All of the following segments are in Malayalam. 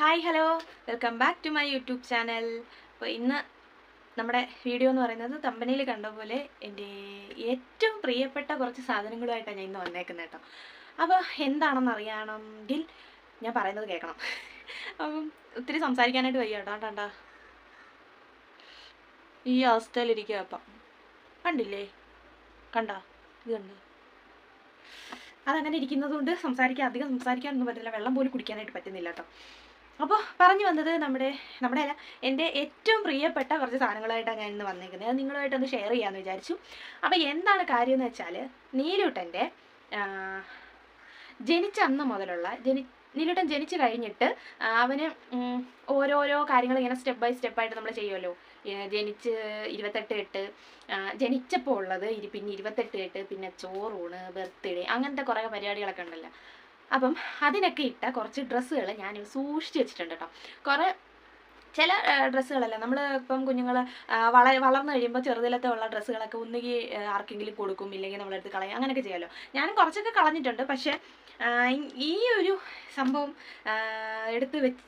Hi hello welcome back to my YouTube channel അപ്പോൾ ഇന്ന് നമ്മുടെ വീഡിയോ എന്ന് പറയുന്നത് കമ്പനിയിൽ കണ്ട പോലെ എന്റെ ഏറ്റവും പ്രിയപ്പെട്ട കുറച്ച് സാധനങ്ങളുമായിട്ടാണ് ഞാൻ ഇന്ന് വന്നേക്കുന്നത് കേട്ടോ. അപ്പോൾ എന്താണെന്ന് അറിയണമെങ്കിൽ ഞാൻ പറയുന്നത് കേൾക്കണം. അപ്പം ഒത്തിരി സംസാരിക്കാനായിട്ട് വയ്യ കേട്ടോ. കണ്ടാ ഈ അവസ്ഥയിലിരിക്കുക അപ്പം കണ്ടില്ലേ? കണ്ട? ഇത് കണ്ടോ? അതങ്ങനെ ഇരിക്കുന്നത് കൊണ്ട് സംസാരിക്കാൻ അധികം സംസാരിക്കാനൊന്നും പറ്റില്ല വെള്ളം പോലും കുടിക്കാനായിട്ട് പറ്റുന്നില്ല കേട്ടോ. അപ്പോൾ പറഞ്ഞു വന്നത് നമ്മുടെ നമ്മുടെ അല്ല എന്റെ ഏറ്റവും പ്രിയപ്പെട്ട കുറച്ച് സാധനങ്ങളായിട്ടാണ് ഞാൻ ഇന്ന് വന്നേക്കുന്നത് അത് നിങ്ങളുമായിട്ടൊന്ന് ഷെയർ ചെയ്യാമെന്ന് വിചാരിച്ചു. അപ്പോൾ എന്താണ് കാര്യം എന്ന് വെച്ചാൽ നീലൂട്ടന്റെ ജനിച്ച അന്ന് മുതലുള്ള ജനി നീലൂട്ടൻ ജനിച്ചു കഴിഞ്ഞിട്ട് അവന് ഓരോരോ കാര്യങ്ങൾ ഇങ്ങനെ സ്റ്റെപ്പ് ബൈ സ്റ്റെപ്പായിട്ട് നമ്മൾ ചെയ്യുമല്ലോ ജനിച്ച് ഇരുപത്തെട്ട് എട്ട് ജനിച്ചപ്പോൾ ഉള്ളത് പിന്നെ ഇരുപത്തെട്ട് എട്ട് പിന്നെ ചോറൂണ് ബർത്ത്ഡേ അങ്ങനത്തെ കുറേ പരിപാടികളൊക്കെ ഉണ്ടല്ലോ. അപ്പം അതിനൊക്കെ ഇട്ട കുറച്ച് ഡ്രസ്സുകൾ ഞാൻ സൂക്ഷിച്ച് വെച്ചിട്ടുണ്ട് കേട്ടോ. കുറേ ചില ഡ്രസ്സുകളല്ല നമ്മൾ ഇപ്പം കുഞ്ഞുങ്ങൾ വള വളർന്നു കഴിയുമ്പോൾ ചെറുതിലത്തെ ഉള്ള ഡ്രസ്സുകളൊക്കെ ഒന്നുകിൽ ആർക്കെങ്കിലും കൊടുക്കും ഇല്ലെങ്കിൽ നമ്മളെടുത്ത് കളയും അങ്ങനെയൊക്കെ ചെയ്യാമല്ലോ ഞാനും കുറച്ചൊക്കെ കളഞ്ഞിട്ടുണ്ട് പക്ഷേ ഈ- ഒരു സംഭവം എടുത്ത് വെച്ച്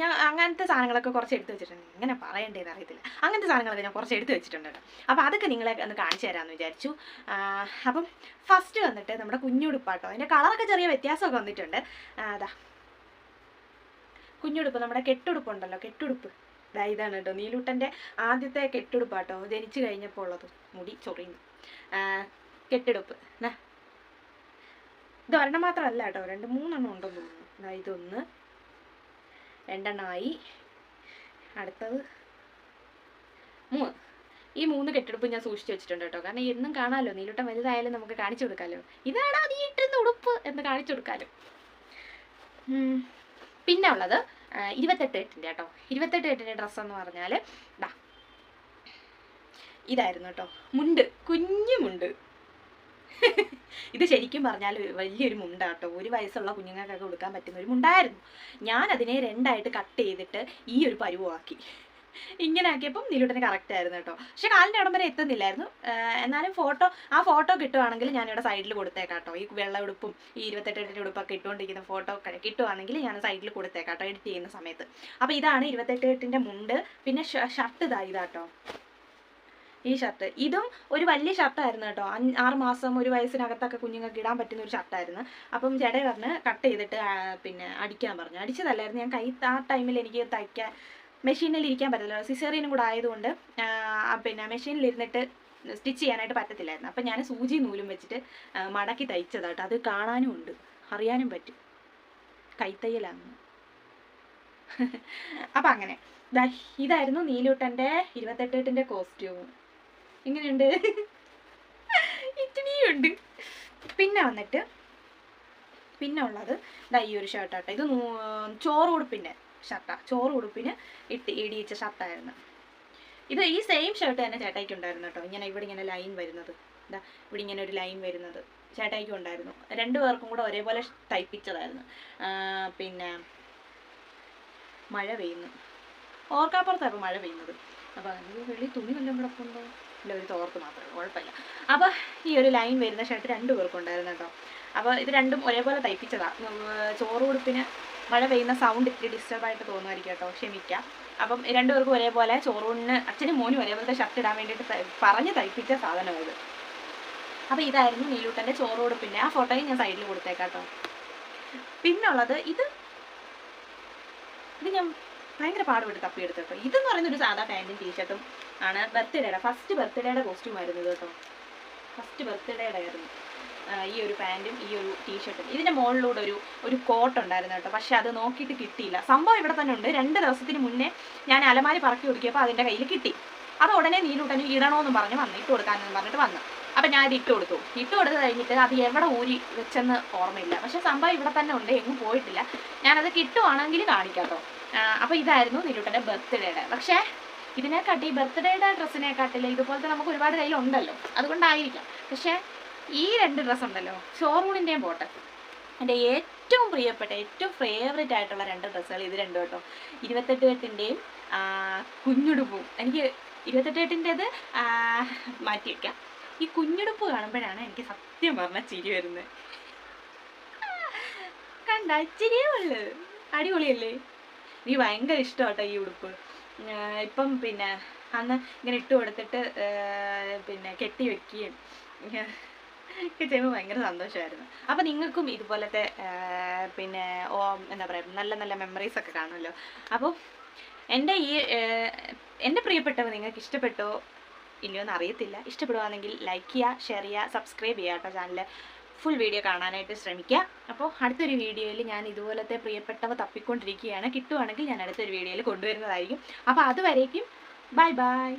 ഞാൻ അങ്ങനത്തെ സാധനങ്ങളൊക്കെ കുറച്ച് എടുത്ത് വെച്ചിട്ടുണ്ട്. എങ്ങനെ പറയണ്ടേന്ന് അറിയത്തില്ല. അങ്ങനത്തെ സാധനങ്ങളൊക്കെ ഞാൻ കുറച്ച് എടുത്ത് വെച്ചിട്ടുണ്ട് അപ്പോൾ അതൊക്കെ നിങ്ങളെ ഒന്ന് കാണിച്ചു തരാമെന്ന് വിചാരിച്ചു. അപ്പം ഫസ്റ്റ് വന്നിട്ട് നമ്മുടെ കുഞ്ഞുടുപ്പാട്ടോ അതിന്റെ കളറൊക്കെ ചെറിയ വ്യത്യാസമൊക്കെ വന്നിട്ടുണ്ട്. അതാ കുഞ്ഞുടുപ്പ് നമ്മുടെ കെട്ടുടുപ്പ് ഉണ്ടല്ലോ കെട്ടുടുപ്പ്. ഇതാ ഇതാണ് കേട്ടോ നീലൂട്ടന്റെ ആദ്യത്തെ കെട്ടുടുപ്പാട്ടോ ജനിച്ചു കഴിഞ്ഞപ്പോൾ ഉള്ളത്. മുടി ചൊറിയുന്നു. കെട്ടിടുപ്പ്. ഇത് ഒരെണ്ണം മാത്രമല്ല കേട്ടോ. രണ്ട് മൂന്നെണ്ണം ഉണ്ടെന്ന് തോന്നുന്നു. ഇതൊന്ന് രണ്ടെണ്ണമായി അടുത്തത് മൂന്ന് ഈ മൂന്ന് കെട്ടെടുപ്പ് ഞാൻ സൂക്ഷിച്ചു വെച്ചിട്ടുണ്ട് കേട്ടോ. കാരണം എന്നും കാണാമല്ലോ നീലൂട്ടം വലുതായാലും നമുക്ക് കാണിച്ചു കൊടുക്കാമല്ലോ ഇതാണ് നീ ഇട്ടിരുന്ന ഉടുപ്പ് എന്ന് കാണിച്ചു കൊടുക്കാമല്ലോ. പിന്നെ ഉള്ളത് ഇരുപത്തെട്ട് എട്ടിന്റെ കേട്ടോ. ഇരുപത്തെട്ട് എട്ടിന്റെ ഡ്രസ്സ് എന്ന് പറഞ്ഞാൽ ഇതാ ഇതായിരുന്നു കേട്ടോ. മുണ്ട് കുഞ്ഞു മുണ്ട്. ഇത് ശരിക്കും പറഞ്ഞാൽ വലിയൊരു മുണ്ടാട്ടോ. ഒരു വയസ്സുള്ള കുഞ്ഞുങ്ങൾക്കൊക്കെ കൊടുക്കാൻ പറ്റുന്ന ഒരു മുണ്ടായിരുന്നു. ഞാൻ അതിനെ രണ്ടായിട്ട് കട്ട് ചെയ്തിട്ട് ഈ ഒരു പരുവമാക്കി ഇങ്ങനെ ആക്കിയപ്പം നിലൂട്ടന് കറക്റ്റ് ആയിരുന്നു കേട്ടോ. പക്ഷെ കാലിന്റെ ഇടം വരെ എത്തുന്നില്ലായിരുന്നു. എന്നാലും ഫോട്ടോ ആ ഫോട്ടോ കിട്ടുവാണെങ്കിൽ ഞാനിവിടെ സൈഡിൽ കൊടുത്തേക്കാം കേട്ടോ ഈ വെള്ള ഉടുപ്പും ഈ ഇരുപത്തെട്ടിന്റെ ഉടുപ്പൊക്കെ ഇട്ടുകൊണ്ടിരിക്കുന്ന ഫോട്ടോ കിട്ടുവാണെങ്കിൽ ഞാൻ സൈഡിൽ കൊടുത്തേക്കാം കേട്ടോ എഡിറ്റ് ചെയ്യുന്ന സമയത്ത്. അപ്പോൾ ഇതാണ് ഇരുപത്തെട്ട് എട്ടിന്റെ മുണ്ട്. പിന്നെ ഷർട്ട് ഇതാ ഇതാട്ടോ. ഈ ഷർട്ട്. ഇതും ഒരു വലിയ ഷർട്ടായിരുന്നു കേട്ടോ. ആറ് മാസം ഒരു വയസ്സിനകത്തൊക്കെ കുഞ്ഞുങ്ങൾക്ക് ഇടാൻ പറ്റുന്ന ഒരു ഷർട്ടായിരുന്നു. അപ്പം ചേട്ടൻ പറഞ്ഞ് കട്ട് ചെയ്തിട്ട് പിന്നെ അടിക്കാൻ പറഞ്ഞു. അടിച്ചതല്ലായിരുന്നു. ഞാൻ കൈ ആ ടൈമിൽ എനിക്ക് തയ്ക്കാൻ മെഷീനിൽ ഇരിക്കാൻ പറ്റില്ല സിസേറിയനും കൂടെ ആയതുകൊണ്ട് പിന്നെ മെഷീനിൽ ഇരുന്നിട്ട് സ്റ്റിച്ച് ചെയ്യാനായിട്ട് പറ്റത്തില്ലായിരുന്നു. അപ്പം ഞാൻ സൂചി നൂലും വെച്ചിട്ട് മടക്കി തയ്ച്ചതാട്ടോ അത് കാണാനും ഉണ്ട്. അറിയാനും പറ്റും. കൈത്തയ്യലാണ് അപ്പം അങ്ങനെ. ഇതായിരുന്നു നീലൂട്ടന്റെ ഇരുപത്തെട്ടെട്ടിന്റെ കോസ്റ്റ്യൂം. ഇങ്ങനെയുണ്ട്. ഇത്തിരിയുണ്ട്. പിന്നെ വന്നിട്ട് പിന്നെ ഉള്ളത് ഇതാ ഈ ഒരു ഷർട്ടാട്ടോ ഇത് ചോറ് ഉടുപ്പിന്റെ ഷർട്ടാ ചോറ് ഉടുപ്പിന് ഇട്ട് ഇടിയിച്ച ഷർട്ടായിരുന്നു ഇത് ഈ സെയിം ഷർട്ട് തന്നെ ചേട്ടായിക്ക് ഉണ്ടായിരുന്നു കേട്ടോ. ഇങ്ങനെ ഇവിടെ ഇങ്ങനെ ലൈൻ വരുന്നത്. ഇതാ ഇവിടെ ഇങ്ങനെ ഒരു ലൈൻ വരുന്നത്. ചേട്ടായിക്കും ഉണ്ടായിരുന്നു. രണ്ടു പേർക്കും കൂടെ ഒരേപോലെ തയ്പ്പിച്ചതായിരുന്നു. പിന്നെ മഴ പെയ്യുന്നു. ഓർക്കാപ്പുറത്തായിരുന്നു മഴ പെയ്യുന്നത്. അപ്പോൾ അതിന് വെള്ളി തുണി വല്ലതും കിടപ്പുണ്ടോ ഇല്ല ഒരു തോർത്ത് മാത്രമേ ഉള്ളൂ. കുഴപ്പമില്ല. അപ്പോൾ ഈ ഒരു ലൈൻ വരുന്ന ഷർട്ട് രണ്ടു പേർക്കും ഉണ്ടായിരുന്നു കേട്ടോ. അപ്പോൾ ഇത് രണ്ടും ഒരേപോലെ തയ്പ്പിച്ചതാണ് ചോറ് ഉടുപ്പിന് മഴ പെയ്യുന്ന സൗണ്ട് ഇത്തിരി ഡിസ്റ്റർബായിട്ട് തോന്നുമായിരിക്കും കേട്ടോ. ക്ഷമിക്കാം. അപ്പം രണ്ടുപേർക്കും ഒരേപോലെ ചോറൂണിന് അച്ഛനും മോനും ഒരേപോലത്തെ ഷർട്ട് ഇടാൻ വേണ്ടിയിട്ട് പറഞ്ഞ് തയ്പ്പിച്ച സാധനം ഇത്. അപ്പോൾ ഇതായിരുന്നു നീലൂട്ടന്റെ ചോറ് ഉടുപ്പിന്റെ ആ ഫോട്ടോയും ഞാൻ സൈഡിൽ കൊടുത്തേക്കാം കേട്ടോ. പിന്നുള്ളത് ഇത് ഇത് ഞാൻ ഭയങ്കര പാടുപെട്ട് തപ്പിയെടുത്തു കേട്ടോ. ഇതെന്ന് പറയുന്ന ഒരു സാധാ പാന്റും ടീഷർട്ടും ആണ് ബർത്ത്ഡേയുടെ ഫസ്റ്റ് ബർത്ത്ഡേയുടെ കോസ്റ്റ്യൂം ആയിരുന്നു കേട്ടോ. ഫസ്റ്റ് ബർത്ത്ഡേയുടെ ആയിരുന്നു. ഈ ഒരു പാന്റും ഈ ഒരു ടീഷർട്ടും. ഇതിന്റെ മുകളിലൂടെ ഒരു ഒരു കോട്ട് ഉണ്ടായിരുന്നു കേട്ടോ. പക്ഷേ അത് നോക്കിയിട്ട് കിട്ടിയില്ല. സംഭവം ഇവിടെ തന്നെ ഉണ്ട്. രണ്ട് ദിവസത്തിന് മുന്നേ ഞാൻ അലമാരി പറക്കി ഒതുക്കിയപ്പോൾ അതിന്റെ കയ്യിൽ കിട്ടി. അത് ഉടനെ നീലൂട്ടന് ഇടണമെന്ന് പറഞ്ഞ് വന്നു ഇട്ട് കൊടുക്കാനെന്ന് പറഞ്ഞിട്ട് വന്നു. അപ്പം ഞാൻ ഇത് ഇട്ട് കൊടുത്തു. ഇട്ട് കൊടുത്ത് കഴിഞ്ഞിട്ട് അത് എവിടെ ഊരി വെച്ചെന്ന് ഓർമ്മയില്ല. പക്ഷേ സംഭവം ഇവിടെ തന്നെ ഉണ്ട്. എങ്ങും പോയിട്ടില്ല. ഞാനത് കിട്ടുവാണെങ്കിൽ കാണിക്കാം കേട്ടോ. അപ്പോൾ ഇതായിരുന്നു നിരൂട്ടന്റെ ബർത്ത്ഡേയുടെ പക്ഷേ ഇതിനെക്കാട്ടി ബർത്ത്ഡേയുടെ ഡ്രസ്സിനെക്കാട്ടില്ല ഇതുപോലത്തെ നമുക്ക് ഒരുപാട് കയ്യിലുണ്ടല്ലോ. അതുകൊണ്ടായിരിക്കാം. പക്ഷേ ഈ രണ്ട് ഡ്രസ്സ് ഉണ്ടല്ലോ ഷോറൂണിന്റെയും പോട്ടെ. എന്റെ ഏറ്റവും പ്രിയപ്പെട്ട ഏറ്റവും ഫേവറേറ്റ് ആയിട്ടുള്ള രണ്ട് ഡ്രസ്സുകൾ ഇത് രണ്ടും കേട്ടോ. ഇരുപത്തെട്ട് കെട്ടിന്റെയും കുഞ്ഞുടുപ്പും. എനിക്ക് ഇരുപത്തെട്ട് കെട്ടിന്റെത് മാറ്റി വയ്ക്കാം ഈ കുഞ്ഞുടുപ്പ് കാണുമ്പോഴാണ് എനിക്ക് സത്യം പറഞ്ഞ ചിരി വരുന്നത്. കണ്ട? ചിരിയേ അടിപൊളിയല്ലേ? എനിക്ക് ഭയങ്കര ഇഷ്ടമാട്ടോ ഈ ഉടുപ്പ്. ഇപ്പം പിന്നെ അന്ന് ഇങ്ങനെ ഇട്ട് കൊടുത്തിട്ട് പിന്നെ കെട്ടി വെക്കുകയും ഒക്കെ ചെയ്യുമ്പോൾ ഭയങ്കര സന്തോഷമായിരുന്നു. അപ്പോൾ നിങ്ങൾക്കും ഇതുപോലത്തെ പിന്നെ ഓ എന്താ പറയുക നല്ല നല്ല മെമ്മറീസ് ഒക്കെ കാണുമല്ലോ. അപ്പോൾ എന്റെ ഈ എന്റെ പ്രിയപ്പെട്ടവ നിങ്ങൾക്ക് ഇഷ്ടപ്പെട്ടോ ഇല്ലയോ എന്ന് അറിയത്തില്ല. ഇഷ്ടപ്പെടുവാണെങ്കിൽ ലൈക്ക് ചെയ്യുക ഷെയർ ചെയ്യുക സബ്സ്ക്രൈബ് ചെയ്യുക കേട്ടോ ചാനൽ ഫുൾ വീഡിയോ കാണാനായിട്ട് ശ്രമിക്കുക. അപ്പോൾ അടുത്തൊരു വീഡിയോയിൽ ഞാൻ ഇതുപോലത്തെ പ്രിയപ്പെട്ടവ തപ്പിക്കൊണ്ടിരിക്കുകയാണ്. കിട്ടുവാണെങ്കിൽ ഞാൻ അടുത്തൊരു വീഡിയോയിൽ കൊണ്ടുവരുന്നതായിരിക്കും. അപ്പോൾ അതുവരേക്കും ബൈ ബൈ